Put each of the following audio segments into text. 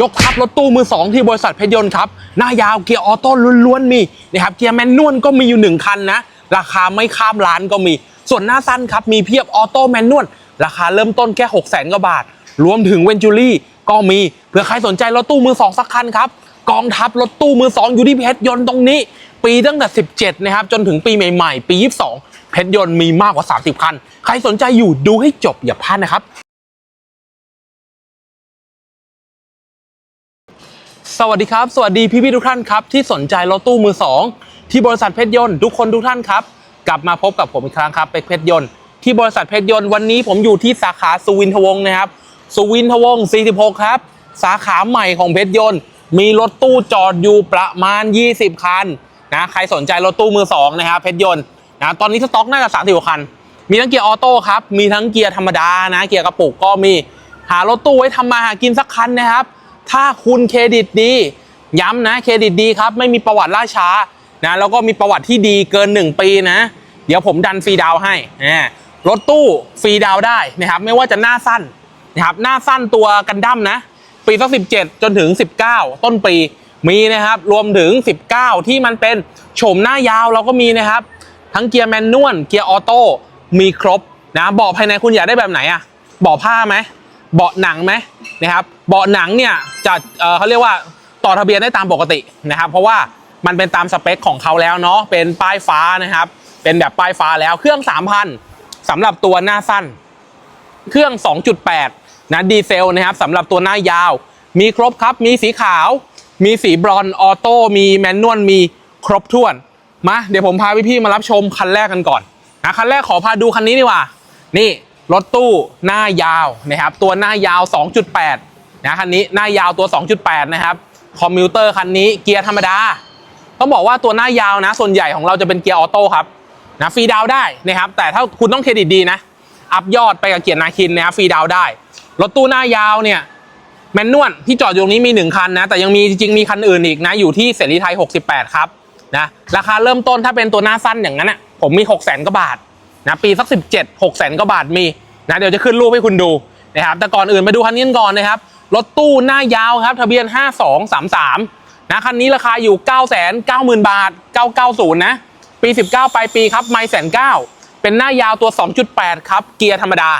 ยกทับรถตู้มือ2ที่บริษัทเพชรยนต์ครับ หน้ายาวเกียร์ออโต้ล้วนๆมีนะครับเกียร์แมนนวลก็มีอยู่ 1 คันนะ ราคาไม่ข้ามล้านก็มี ส่วนหน้าสั้นครับ มีเพียบออโต้แมนนวลราคาเริ่มต้นแค่ 6 0 0 0 0 0กว่าบาท รวมถึงเวนจูรี่ก็มีเผื่อใครสนใจรถตู้มือ2สักคันครับกองทัพรถตู้มือ2อยู่ที่เพชรยนต์ตรงนี้ ปีตั้งแต่ 17 นะครับ จนถึงปีใหม่ ๆ ปี 22 เพชรยนต์มีมากกว่า 30 คัน ใครสนใจอยู่ดูให้จบอย่าพลาดนะครับ สวัสดีครับ สวัสดีพี่พี่ทุกท่านครับ ที่สนใจรถตู้มือ 2 ที่บริษัทเพชรยนต์ทุกคนทุกท่านครับ กลับมาพบกับผมอีกครั้งครับเป็กเพชรยนต์ที่บริษัทเพชรยนต์วันนี้ผมอยู่ที่สาขาสุวินทวงศ์นะครับสุวินทวงศ์46 ครับ สาขาใหม่ของเพชรยนต์มีรถตู้จอดอยู่ประมาณ 20 คันนะใครสนใจรถตู้มือ 2 นะครับเพชรยนต์นะตอนนี้สต็อกน่าจะ30กว่าคัน มีทั้งเกียร์ออโต้ครับมีทั้งเกียร์ธรรมดานะเกียร์กระปุกก็มีหารถตู้ไว้ทำมาหากินสักคันนะครับ ถ้าคุณเครดิตดี ย้ำนะเครดิตดีครับ ไม่มีประวัติล่าช้านะแล้วก็มีประวัติที่ดีเกิน 1 ปีนะ เดี๋ยวผมดันฟรีดาวให้นะรถตู้ฟรีดาวได้นะครับ ไม่ว่าจะหน้าสั้นนะครับ หน้าสั้นตัวกันดั้มนะ ปีสัก17 จนถึง 19 ต้นปีมีนะครับ รวมถึง 19 ที่มันเป็นโฉมหน้ายาวเราก็มีนะครับ ทั้งเกียร์แมนนวลเกียร์ออโต้มีครบนะเบาะภายในคุณอยากได้แบบไหนอะเบาะผ้าไหมเบาะหนังไหมนะครับ เบาะหนังเนี่ยจะเเขาเรียกว่าต่อทะเบียนได้ตามปกตินะครับ เพราะว่ามันเป็นตามสเปคของเขาแล้วเนาะเป็นป้ายฟ้านะครับ เป็นแบบป้ายฟ้าแล้วเครื่อง 3,000สำหรับตัวหน้าสั้น เครื่อง 2.8 นะดีเซลนะครับสำหรับตัวหน้ายาว มีครบครับ มีสีขาว มีสีบรอนออโต้มีแมนนวลมีครบถ้วนมาเดี๋ยวผมพาพี่ๆมารับชมคันแรกกันก่อนนะคันแรกขอพาดูคันนี้ดีกว่า นี่รถตู้หน้ายาวนะครับตัวหน้ายาว 2.8 นะคันนี้หน้ายาวตัว 2.8 นะครับคอมพิวเตอร์คันนี้เกียร์ธรรมดา ต้องบอกว่าตัวหน้ายาวนะ ส่วนใหญ่ของเราจะเป็นเกียร์ออโต้ครับนะฟรีดาวได้นะครับ แต่ถ้าคุณต้องเครดิตดีนะ อัพยอดไปกับเกียร์นาคินนะครับฟรีดาวได้ รถตู้หน้ายาวเนี่ยแมนนวลที่จอดอยู่ตรงนี้มี 1 คันนะ แต่ยังมีจริงมีคันอื่นอีกนะ อยู่ที่เสรีไทย 68 ครับนะราคาเริ่มต้นถ้าเป็นตัวหน้าสั้นอย่างนั้นอะผมมี6 0 0 0 0 0กว่าบาทนะปีสัก 17 6 0 0 0 0กว่าบาทมีนะเดี๋ยวจะขึ้นรูปให้คุณดูนะครับแต่ก่อนอื่นมาดูคันนี้ก่อนนะครับ รถตู้หน้ายาวครับ ทะเบียน 5233 นะคันนี้ราคาอยู่ 9 9 0 0 0 0 บาท 990 นะ ปี 19 ปลายปีครับ ไม่แสนเก้าเป็นหน้ายาวตัว 2.8 ครับ เกียร์ธรรมดา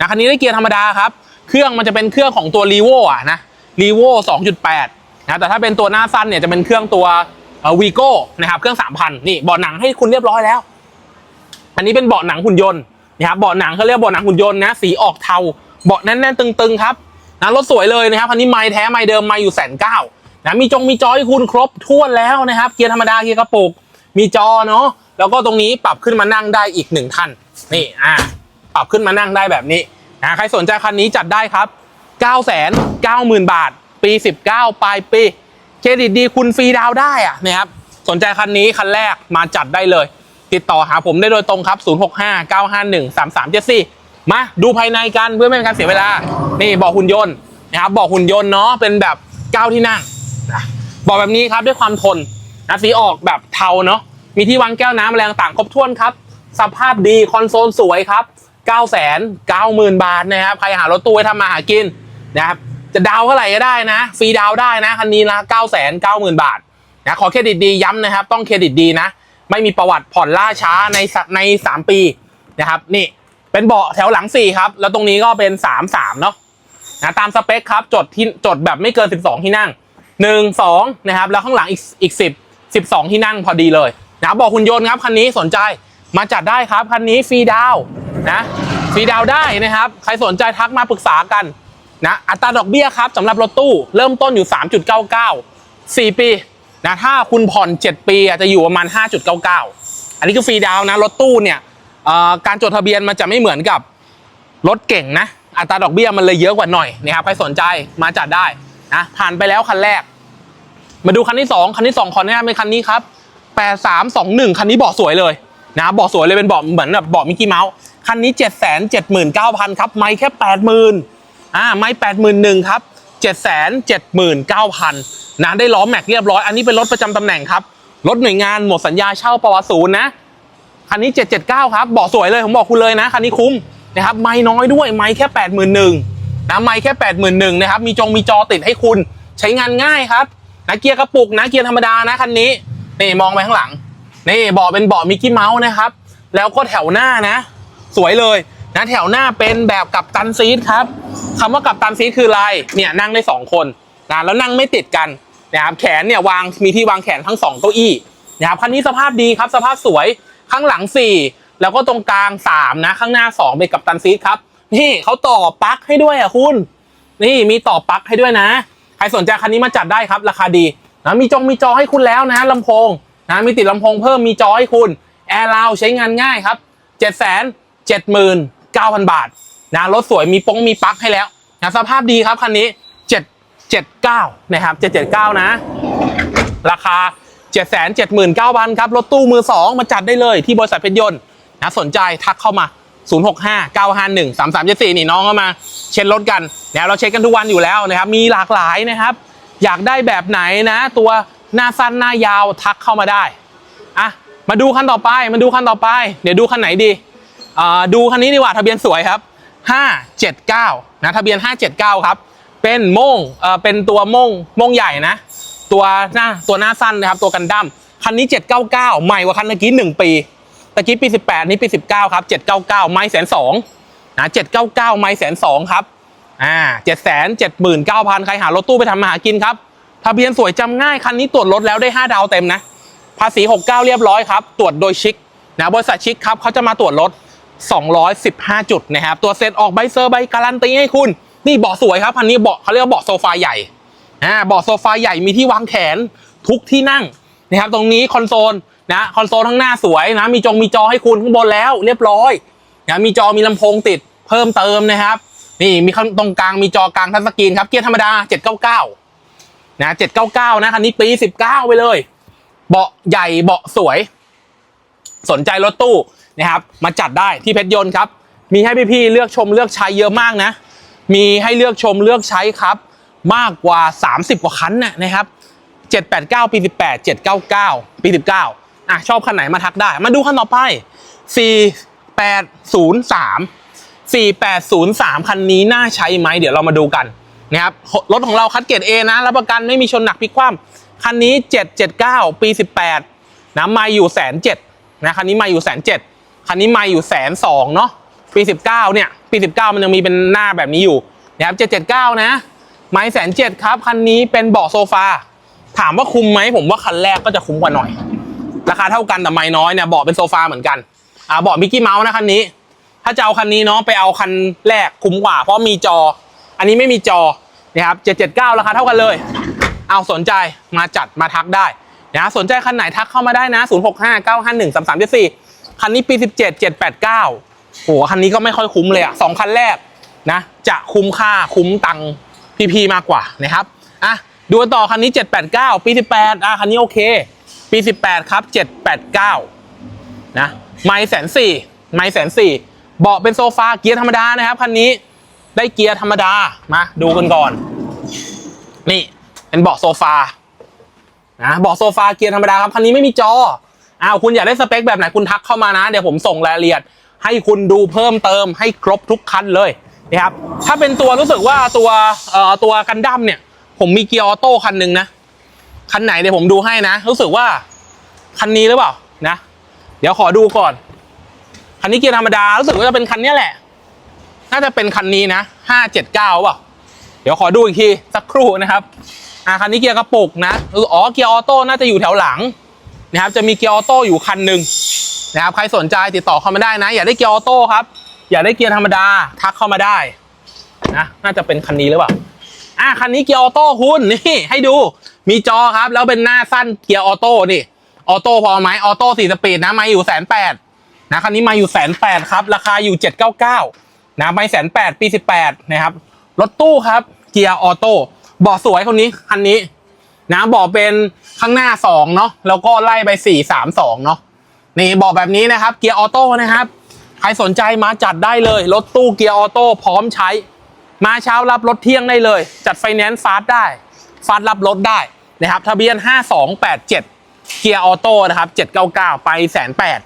นะคันนี้ได้เกียร์ธรรมดาครับ เครื่องมันจะเป็นเครื่องของตัวรีโวอะนะรีโว2.8 นะแต่ถ้าเป็นตัวหน้าสั้นเนี่ยจะเป็นเครื่องตัววีโก้นะครับเครื่อง 3,000 นี่เบาะหนังให้คุณเรียบร้อยแล้ว อันนี้เป็นเบาะหนังหุ่นยนต์นะครับเบาะหนังเขาเรียกเบาะหนังหุ่นยนต์นะสีออกเทาเบาะแน่นๆตึงๆครับ นะรถสวยเลยนะครับคันนี้ไม้แท้ไม้เดิมไม้อยู่แสนเก้านะมีจงมีจอให้คุณครบทั่วแล้วนะครับ เกียร์ธรรมดาเกียร์กระปุก มีจอเนาะแล้วก็ตรงนี้ปรับขึ้นมานั่งได้อีกหนึ่งท่านนี่อ่าปรับขึ้นมานั่งได้แบบนี้นะใครสนใจคันนี้จัดได้ครับ 9 9 0 0 0 0 บาท ปี 19 ปลายปี เครดิตดีคุณฟรีดาวได้อะนะครับสนใจคันนี้คันแรกมาจัดได้เลย ติดต่อหาผมได้โดยตรงครับ 065 951 3374 มาดูภายในกันเพื่อไม่เป็นการเสียเวลา นี่บอกหุ่นยนต์นะครับบอกหุ่นยนต์เนาะเป็นแบบเก้าที่นั่งนะบอกแบบนี้ครับด้วยความทนนะสีออกแบบเทาเนาะมีที่วางแก้วน้ำอะไรต่างครบถ้วนครับ สภาพดีคอนโซลสวยครับ 9 9 0 0 0 0 บาทนะครับใครหารถตู้ไว้ทำมาหากินนะครับจะดาวเท่าไหร่ก็ได้นะฟรีดาวได้นะคันนี้ละ9 9 0 0 0 0 บาทนะขอเครดิตดีย้ำนะครับ ต้องเครดิตดีนะ ไม่มีประวัติผ่อนล่าช้าในสใน 3 ปีนะครับนี่ เป็นเบาะแถวหลัง4ครับ แล้วตรงนี้ก็เป็น3 3เนาะนะตามสเปคครับจดที่จดแบบไม่เกิน12ที่นั่ง1 2นะครับ แล้วข้างหลังอีกอีก10 12ที่นั่งพอดีเลยนะบอกคุณโยนครับคันนี้สนใจมาจัดได้ครับคันนี้ฟรีดาวนะฟรีดาวได้นะครับ ใครสนใจทักมาปรึกษากันนะอัตราดอกเบี้ยครับสำหรับรถตู้เริ่มต้นอยู่ 3.99 4 ปีนะถ้าคุณผ่อน 7 ปีอาจจะอยู่ประมาณ 5.99 อันนี้คือฟรีดาวนะรถตู้เนี่ย การจดทะเบียนมันจะไม่เหมือนกับรถเก่งนะ อัตราดอกเบี้ยมันเลยเยอะกว่าหน่อยนะครับใครสนใจมาจัดได้นะผ่านไปแล้วคันแรก มาดูคันที่ 2 คันที่ 2 ขอแนะนำเป็นคันนี้ครับ8321 คันนี้เบาะสวยเลยนะเบาะสวยเลยเป็นเบาะเหมือนแบบเบาะมิกกี้เมาส์คันนี้ 779,000 ครับ ไม่แค่ 80,000อ่าไม่81,000ครับ779,000นะได้ล้อแม็กเรียบร้อย อันนี้เป็นรถประจำตำแหน่งครับ รถหน่วยงานหมดสัญญาเช่าปวศูนย์นะ คันนี้ 779 ครับเบาะสวยเลยผมบอกคุณเลยนะคันนี้คุ้มนะครับไม่น้อยด้วยไม่แค่81,000นะไม่แค่8 1 0 0 0นะครับมีจงมีจอติดให้คุณใช้งานง่ายครับนะเกียร์กระปุกนะเกียร์ธรรมดานะคันนี้นี่มองไปข้างหลังนี่เบาะเป็นเบาะมิกกี้เมาส์นะครับ แล้วก็แถวหน้านะ สวยเลยนะแถวหน้าเป็นแบบกับตันซีทครับคำว่ากับตันซีทคืออะไรเนี่ยนั่งได้สองคนนะแล้วนั่งไม่ติดกันนะครับแขนเนี่ยวางมีที่วางแขนทั้งสองเก้าอี้นะครับคันนี้สภาพดีครับสภาพสวย ข้างหลัง 4 แล้วก็ตรงกลาง 3 นะ ข้างหน้า 2 เป็นกับตันซีทครับ นี่เขาต่อปลั๊กให้ด้วยอะคุณ นี่มีต่อปลั๊กให้ด้วยนะ ใครสนใจคันนี้มาจัดได้ครับ ราคาดีนะมีจงมีจอให้คุณแล้วนะลำโพงนะมีติดลำโพงเพิ่มมีจอให้คุณแอร์ราวใช้งานง่ายครับ 7 7 9 0 0 0 บาทนะรถสวยมีปงมีปลั๊กให้แล้วนะสภาพดีครับคันนี้ 779 นะครับ 779 นะ ราคา 779,000ครับรถตู้มือ 2 มาจัดได้เลยที่บริษัทเพชรยนต์นะสนใจทักเข้ามา 065 951 3374 นี่น้องเข้ามาเช็ดรถกันนะเราเช็คกันทุกวันอยู่แล้วนะครับ มีหลากหลายนะครับ อยากได้แบบไหนนะ ตัวหน้าสั้นหน้ายาวทักเข้ามาได้อะมาดูคันต่อไปมาดูคันต่อไป เดี๋ยวดูคันไหนดีอ่าดูคันนี้ดีกว่าทะเบียนสวยครับ 579 นะทะเบียน 579 ครับ เป็นโมงเอ่อเป็นตัวโมงโมงใหญ่นะ ตัวหน้าตัวหน้าสั้นนะครับตัวกันดั้มคันนี้ 799 ใหม่กว่าคันเมื่อกี้1ปีตะกี้ปี 18 นี่ปี 19 ครับ 799 ไม่แสนสองนะ799 ไม่แสนสองครับอ่า7 7 9 0 0 0 ใครหารถตู้ไปทำมาหากินครับ ทะเบียนสวยจำง่าย คันนี้ตรวจรถแล้วได้ 5 ดาวเต็มนะ ภาษี 69 เรียบร้อยครับ ตรวจโดยชิคนะบริษัทชิคครับเขาจะมาตรวจรถ 215 จุดนะครับ ตัวเซ็ตออกใบเซอร์ใบการันตีให้คุณ นี่เบาะสวยครับคันนี้เบาะเขาเรียกว่าเบาะโซฟาใหญ่ อ่าเบาะโซฟาใหญ่มีที่วางแขนทุกที่นั่งนะครับ ตรงนี้คอนโซลนะคอนโซลข้างหน้าสวยนะ มีจงมีจอให้คุณข้างบนแล้วเรียบร้อยนะมีจอมีลำโพงติดเพิ่มเติมนะครับ นี่มีตรงกลางมีจอกลางทัชสกรีนครับเกียร์ธรรมดา 799 นะ 799 นะคันนี้ปี 19 ไปเลย เบาะใหญ่เบาะสวย สนใจรถตู้นะครับ มาจัดได้ที่เพชรยนต์ครับ มีให้พี่ๆเลือกชมเลือกใช้เยอะมากนะ มีให้เลือกชมเลือกใช้ครับ มากกว่า 30 กว่าคันน่ะนะครับ 789 ปี 18 799 ปี 19อะชอบคันไหนมาทักได้ มาดูคันต่อไป 4803 4803 คันนี้น่าใช้ไหมเดี๋ยวเรามาดูกันนะครับรถของเราคัดเกรด A นะรับประกันไม่มีชนหนักพลิกคว่ำคันนี้ 779 ปี 18นะมาอยู่แสนเจ็ดนะคันนี้มาอยู่แสนเจ็ดคันนี้มาอยู่แสนสองเนาะปี 19เนี่ยปี 19 มันยังมีเป็นหน้าแบบนี้อยู่นะครับ779 นะ ไม้แสนเจ็ดครับคันนี้เป็นเบาะโซฟาถามว่าคุ้มไหมผมว่าคันแรกก็จะคุ้มกว่าหน่อย ราคาเท่ากันแต่ไม้น้อยเนี่ยเบาะเป็นโซฟาเหมือนกันอ่าเบาะมิกกี้เมาส์นะคันนี้ ถ้าจะเอาคันนี้เนาะไปเอาคันแรกคุ้มกว่า เพราะมีจอ อันนี้ไม่มีจอนะครับ779 ราคาเท่ากันเลย เอาสนใจมาจัดมาทักได้นะสนใจคันไหนทักเข้ามาได้นะ 065 951 3374 คันนี้ปี 17 789โหคันนี้ก็ไม่ค่อยคุ้มเลยอะสองคันแรกนะ จะคุ้มค่าคุ้มตังค์ พีพีมากกว่านะครับอะดูต่อคันนี้ 789 ปี 18อะคันนี้โอเค ปี 18 ครับ 789 นะไม่แสนสี่ไม่แสนสี่เบาะเป็นโซฟาเกียร์ธรรมดานะครับคันนี้ได้เกียร์ธรรมดามาดูกันก่อน นี่เป็นเบาะโซฟานะเบาะโซฟาเกียร์ธรรมดาครับคันนี้ไม่มีจออ้าวคุณอยากได้สเปคแบบไหนคุณทักเข้ามานะ เดี๋ยวผมส่งรายละเอียด ให้คุณดูเพิ่มเติมให้ครบทุกคันเลย นะครับถ้าเป็นตัวรู้สึกว่าตัวเอ่อตัวกันดั้มเนี่ย ผมมีเกียร์ออโต้คันหนึ่งนะคันไหนเดี๋ยวผมดูให้นะ รู้สึกว่าคันนี้หรือเปล่านะ เดี๋ยวขอดูก่อนคันนี้เกียร์ธรรมดารู้สึกว่าจะเป็นคันนี้แหละ น่าจะเป็นคันนี้นะห้าเจ็ดเก้าเปล่าเดี๋ยวขอดูอีกทีสักครู่นะครับอ่าคันนี้เกียร์กระปุกนะเอออ๋อเกียร์ออโต้น่าจะอยู่แถวหลังนะครับจะมีเกียร์ออโต้อยู่คันหนึ่งนะครับใครสนใจติดต่อเข้ามาได้นะ อยากได้เกียร์ออโต้ครับ อยากได้เกียร์ธรรมดาทักเข้ามาได้นะน่าจะเป็นคันนี้หรือเปล่าอะคันนี้เกียร์ออโต้คุณนี่ให้ดูมีจอครับ แล้วเป็นหน้าสั้นเกียร์ออโต้นี่ออโต้พอไหมออโต้สี่สปีดนะมาอยู่แสนแปดนะคันนี้มาอยู่แสนแปดครับ ราคาอยู่เจ็ดเก้าเก้านะไม่แสนแปดปีสิบแปดนะครับรถตู้ครับเกียร์ออโต้บาะสวยคนนี้คันนี้ นะบาะเป็นข้างหน้าสองเนาะแล้วก็ไล่ไปสี่สามสองเนาะนี่บาะแบบนี้นะครับ เกียร์ออโต้นะครับ ใครสนใจมาจัดได้เลย รถตู้เกียร์ออโต้พร้อมใช้ มาเช้ารับรถเที่ยงได้เลย จัดไฟแนนซ์ฟาสได้ฟาสรับรถได้นะครับทะเบียน 5287 เกียร์ออโต้นะครับ 799 ไปแสนแปด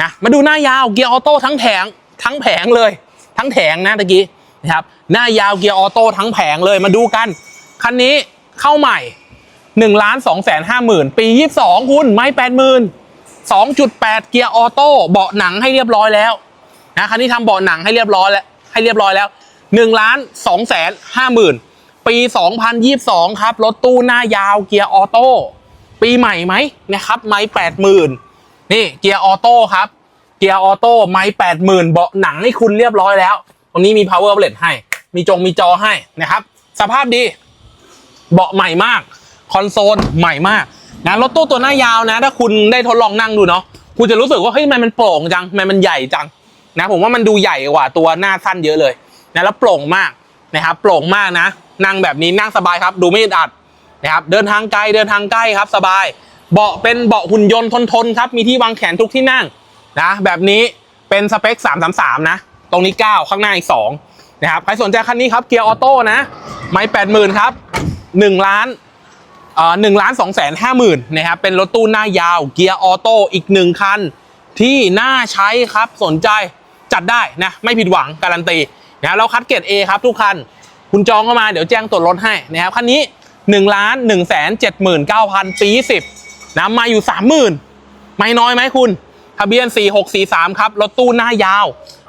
นะมาดูหน้ายาวเกียร์ออโต้ทั้งแผงทั้งแผงเลย ทั้งแผงนะตะกี้นะครับหน้ายาวเกียร์ออโต้ทั้งแผงเลยมาดูกันคันนี้เข้าใหม่1นึ่งล้านสองแสนห้าหมื่นปี 22 คุณไม่แปดหมื่น2.8 เกียร์ออโต้เบาะหนังให้เรียบร้อยแล้ว นะคันนี้ทำเบาะหนังให้เรียบร้อยแล้วให้เรียบร้อยแล้ว1ล้าน2แสนห้าหมื่นปี 2022 ครับ รถตู้หน้ายาวเกียร์ออโต้ปีใหม่ไหมนะครับไม่แปดหมื่นนี่เกียร์ออโต้ครับ เกียร์ออโต้ไม่แปดหมื่นเบาะหนังให้คุณเรียบร้อยแล้วตรงนี้มี power outlet ให้ มีจงมีจอให้นะครับ สภาพดี เบาะใหม่มาก คอนโซลใหม่มากนะรถตู้ตัวหน้ายาวนะ ถ้าคุณได้ทดลองนั่งดูเนาะคุณจะรู้สึกว่าเฮ้ยมันมันโปร่งจังมันมันใหญ่จัง นะผมว่ามันดูใหญ่กว่าตัวหน้าสั้นเยอะเลยนะแล้วโปร่งมากนะครับโปร่งมากนะ นั่งแบบนี้นั่งสบายครับ ดูไม่ดัดนะครับเดินทางไกลเดินทางใกล้ครับ สบาย เบาะเป็นเบาะหุ่นยนต์ทนๆครับมีที่วางแขนทุกที่นั่งนะแบบนี้เป็นสเปค 333 นะ ตรงนี้ 9 ข้างหน้าอีก 2 นะครับ ใครสนใจคันนี้ครับเกียร์ออโต้นะ ไม่แปดหมื่นครับ 1 ล้านหนึ่งล้านสองแสนห้าหมื่นนะครับ เป็นรถตู้หน้ายาวเกียร์ออโต้อีกหนึ่งคัน ที่น่าใช้ครับสนใจ จัดได้นะไม่ผิดหวังการันตีนะเราคัดเกรด A ครับทุกคัน คุณจองเข้ามาเดี๋ยวแจ้งตรวจรถให้นะครับคันนี้1ล้าน1แสน7 9 0 0 0ปี10นะมาอยู่ 30,000 ไม่น้อยไหมคุณ ทะเบียน 4643 ครับ รถตู้หน้ายาว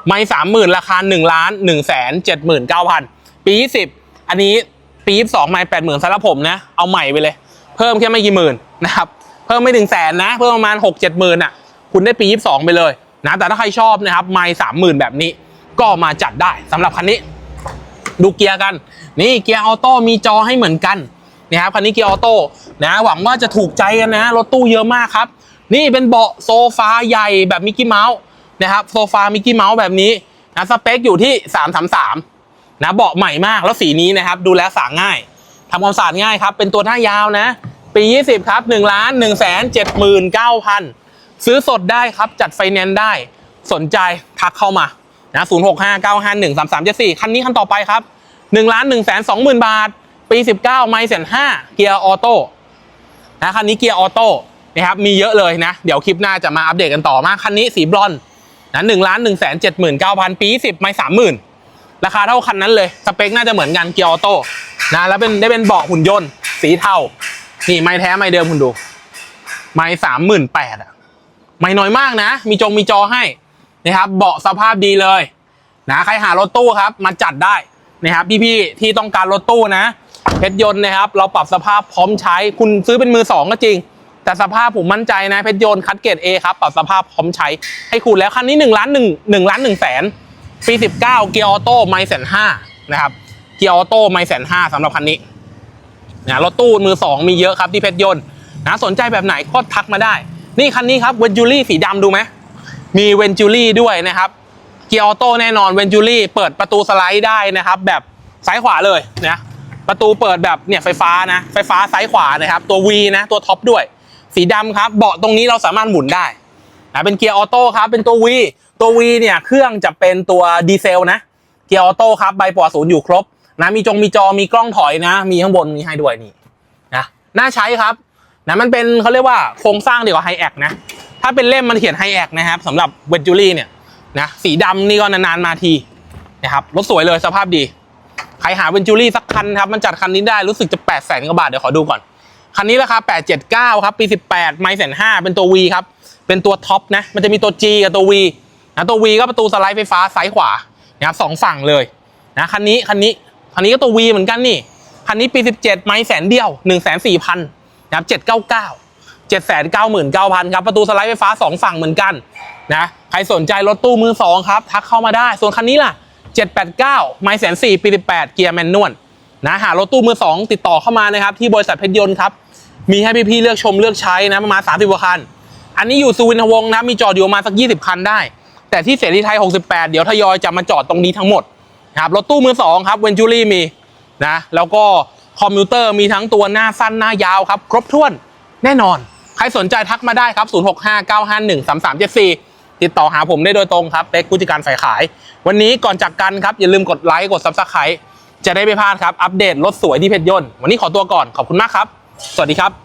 ไม่ 30,000 ราคา1ล้าน1แสน7 9 0 0 0ปี10อันนี้ปี22ไม่80,000สำหรับผมนะ เอาใหม่ไปเลย เพิ่มแค่ไม่กี่หมื่นนะครับ เพิ่มไม่ถึงแสนนะ เพิ่มประมาณ 6 7หมื่นอะ คุณได้ปี 22 ไปเลย นะแต่ถ้าใครชอบนะครับไม่30,000แบบนี้ก็มาจัดได้สำหรับคันนี้ ดูเกียร์กัน นี่เกียร์ออโต้มีจอให้เหมือนกันนะครับคันนี้เกียร์ออโต้นะหวังว่าจะถูกใจกันนะรถตู้เยอะมากครับ นี่เป็นเบาะโซฟาใหญ่แบบมิกกี้เมาส์นะครับโซฟามิกกี้เมาส์แบบนี้นะสเปคอยู่ที่ 333นะเบาะใหม่มากแล้วสีนี้นะครับ ดูแลสางง่ายทำความสะอาดง่ายครับ เป็นตัวหน้ายาวนะ ปี 20 ครับ1ล้าน1แสน79,000 ซื้อสดได้ครับ จัดไฟแนนซ์ได้ สนใจทักเข้ามานะ0 6 5 9 5 1 3 3 7 4คันนี้คันต่อไปครับ1ล้าน1แสน20,000บาท ปี19ไม่แสน5เกียร์ออโต้นะคันนี้เกียร์ออโต้นะครับมีเยอะเลยนะ เดี๋ยวคลิปหน้าจะมาอัปเดตกันต่อมาคันนี้สีบรอนซ์นะ1ล้าน1แสน79,000ปี10ไม่30,000ราคาเท่าคันนั้นเลย สเปคน่าจะเหมือนกันเกียร์ออโต้นะแล้วเป็นได้เป็นเบาะหุ่นยนต์ สีเทานี่ไม้แท้ไม้เดิมคุณดู ไม้สามหมื่นแปดอะ ไม่น้อยมากนะ มีจงมีจอให้นะครับ เบาะสภาพดีเลยนะใครหารถตู้ครับมาจัดได้นะครับพี่ๆที่ต้องการรถตู้นะเพชรยนต์นะครับ เราปรับสภาพพร้อมใช้คุณซื้อเป็นมือสองก็จริง แต่สภาพผมมั่นใจนะเพชรยนต์คัดเกรด A ครับปรับสภาพพร้อมใช้ให้คุณแล้วคันนี้1ล้าน1 1ล้าน1แสนปี 19 เกียร์ออโต้ไม่แสนห้านะครับเกียร์ออโต้ไม่แสนห้าสำหรับคันนี้นะรถตู้มือสองมีเยอะครับที่เพชรยนต์นะสนใจแบบไหนก็ทักมาได้ นี่คันนี้ครับเวนจูรี่สีดำดูไหมมีเวนจูรี่ด้วยนะครับ เกียร์ออโต้แน่นอนเวนจูรี่เปิดประตูสไลด์ได้นะครับ แบบซ้ายขวาเลยนะประตูเปิดแบบเนี่ยไฟฟ้านะ ไฟฟ้าซ้ายขวานะครับ ตัว V นะ ตัวท็อปด้วย สีดำครับ เบาะตรงนี้เราสามารถหมุนได้นะเป็นเกียร์ออโต้ครับ เป็นตัว V ตัว V เนี่ยเครื่องจะเป็นตัวดีเซลนะ เกียร์ออโต้ครับใบปลอดศูนย์อยู่ครบนะมีจงมีจอมีกล้องถอยนะ มีข้างบนมีให้ด้วยนี่นะน่าใช้ครับ นะมันเป็นเขาเรียกว่าโครงสร้างเดียวกับไฮแอคนะถ้าเป็นเล่มมันเขียนไฮแอคนะครับสำหรับเวนจูรี่เนี่ยนะสีดำนี่ก็นานๆมาทีนะครับรถสวยเลยสภาพดี ใครหาเวนจูรี่สักคันครับมันจัดคันนี้ได้รู้สึกจะ8 0 0แสนกว่าบาทเดี๋ยวขอดูก่อน คันนี้ราคา 879 ครับ ปี 18 ไม่แสนห้าเป็นตัว V ครับ เป็นตัวท็อปนะมันจะมีตัว G กับตัว V นะตัว V ก็ประตูสไลด์ไฟฟ้าซ้ายขวานะครับสองฝั่งเลยนะคันนี้คันนี้คันนี้ก็ตัว V เหมือนกันนี่คันนี้ปี 17 ไม่แสนเดียว1 4 0 0 0 0 นะครับ799 799,000ครับประตูสไลด์ไฟฟ้า2ฝั่งเหมือนกันนะใครสนใจรถตู้มือ2ครับ ทักเข้ามาได้ ส่วนคันนี้ล่ะ789ไม่แสนสี่ปี18เกียร์แมนนวลนะหารถตู้มือ2ติดต่อเข้ามานะครับที่บริษัทเพชรยนต์ครับมีให้พี่ๆเลือกชมเลือกใช้นะประมาณ30กว่าคัน อันนี้อยู่สุวินทวงศ์นะมีจอดอยู่ประมาณสัก20คันได้ แต่ที่เสรีไทย68เดี๋ยวทยอยจะมาจอดตรงนี้ทั้งหมดนะครับรถตู้มือ2ครับเวนจูรี่มีนะแล้วก็ คอมพิวเตอร์มีทั้งตัวหน้าสั้นหน้ายาวครับ ครบถ้วนแน่นอน ใครสนใจทักมาได้ครับ 0659513374 ติดต่อหาผมได้โดยตรงครับเป็กผู้จัดการฝ่ายขาย วันนี้ก่อนจากกันครับ อย่าลืมกดไลค์กด Subscribe จะได้ไม่พลาดครับ อัปเดตรถสวยที่เพชรยนต์วันนี้ขอตัวก่อนขอบคุณมากครับ สวัสดีครับ